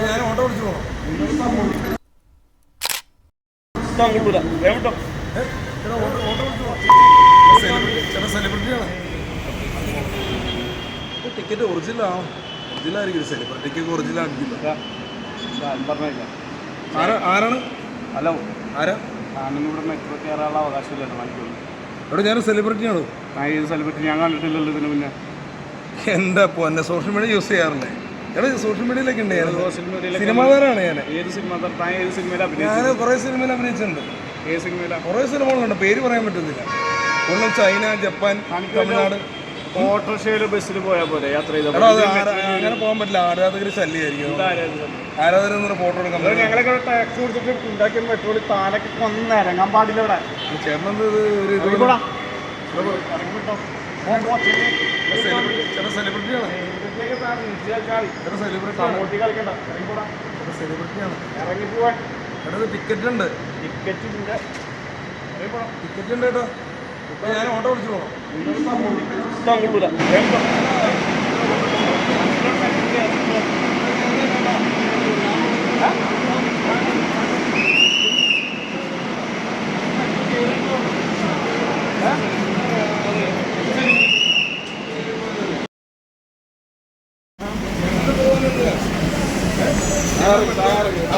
ഞാൻ ഓട്ടോ വിളിച്ചു പോകണം സെലിബ്രിറ്റിയാണ് ടിക്കറ്റ് ഒറിജിനൽ ആയിരിക്കും സെലിബ്രിറ്റിക്ക് ഒറിജിനൽ ആരാണ്? ഹലോ. ആരാ? ഞാനിവിടെ ഇവിടെ മെട്രോ കയറാനുള്ള അവകാശമില്ലല്ലോ മണിക്കൂർ ഇവിടെ ഞാൻ സെലിബ്രിറ്റിയാണോ ഞാൻ സെലിബ്രിറ്റി ഞാൻ കണ്ടിട്ടില്ലല്ലോ ഇതിന് മുന്നേ. എന്താ പൊന്നെ സോഷ്യൽ മീഡിയ യൂസ് ചെയ്യാറില്ലേ? എടാ സോഷ്യൽ മീഡിയയിലൊക്കെ ഉണ്ട് ഞാൻ സോഷ്യൽ മീഡിയയിലൊക്കെ ഞാൻ ഏത് സിനിമ താൻ ഏത് സിനിമയിൽ അഭിനയിച്ചു? ഞാൻ കുറേ സിനിമയിൽ അഭിനയിച്ചിട്ടുണ്ട്. ഏത് സിനിമയിലാണ് കുറേ സിനിമകളുണ്ട് പേര് പറയാൻ പറ്റുന്നില്ല. ഒന്ന് ചൈന ജപ്പാൻ തമിഴ്നാട്. ഓട്ടോറിക്ഷയിൽ ബസ്സിൽ പോയാൽ പോലെ യാത്ര ചെയ്ത എടാ അത് ആരാ- അങ്ങനെ പോകാൻ പറ്റില്ല. ആരാധകർ ശല്യമായിരിക്കും ആരാധകർ എന്നൊരു ഫോട്ടോ എടുക്കാൻ പറ്റില്ല. ഞങ്ങളൊക്കെ ടാക്സ് കൊടുത്തിട്ട് ഉണ്ടാക്കിയ പെട്രോൾ താനൊക്കെ കൊന്ന് ഇറങ്ങാൻ പാടില്ല ഇവിടെ. ചേട്ടനത് ഒരു ഇത് ഇറങ്ങിപ്പോടാ. സെലിബ്രിറ്റിയാണ് സെലിബ്രിറ്റിയാണ് ഇറങ്ങിപ്പോവാൻ ടിക്കറ്റ് ഉണ്ട് ടിക്കറ്റ് ഉണ്ട് ഇറങ്ങിപ്പോടാ. ടിക്കറ്റ് ഉണ്ട് കേട്ടോ ഇപ്പൊ ഞാൻ ഓട്ടോ വിളിച്ചു പോകണം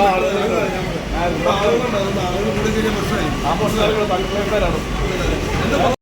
ആളുകളുണ്ട് പ്രശ്നമായി ആ. പ്രശ്നം തലപ്പേരാണ്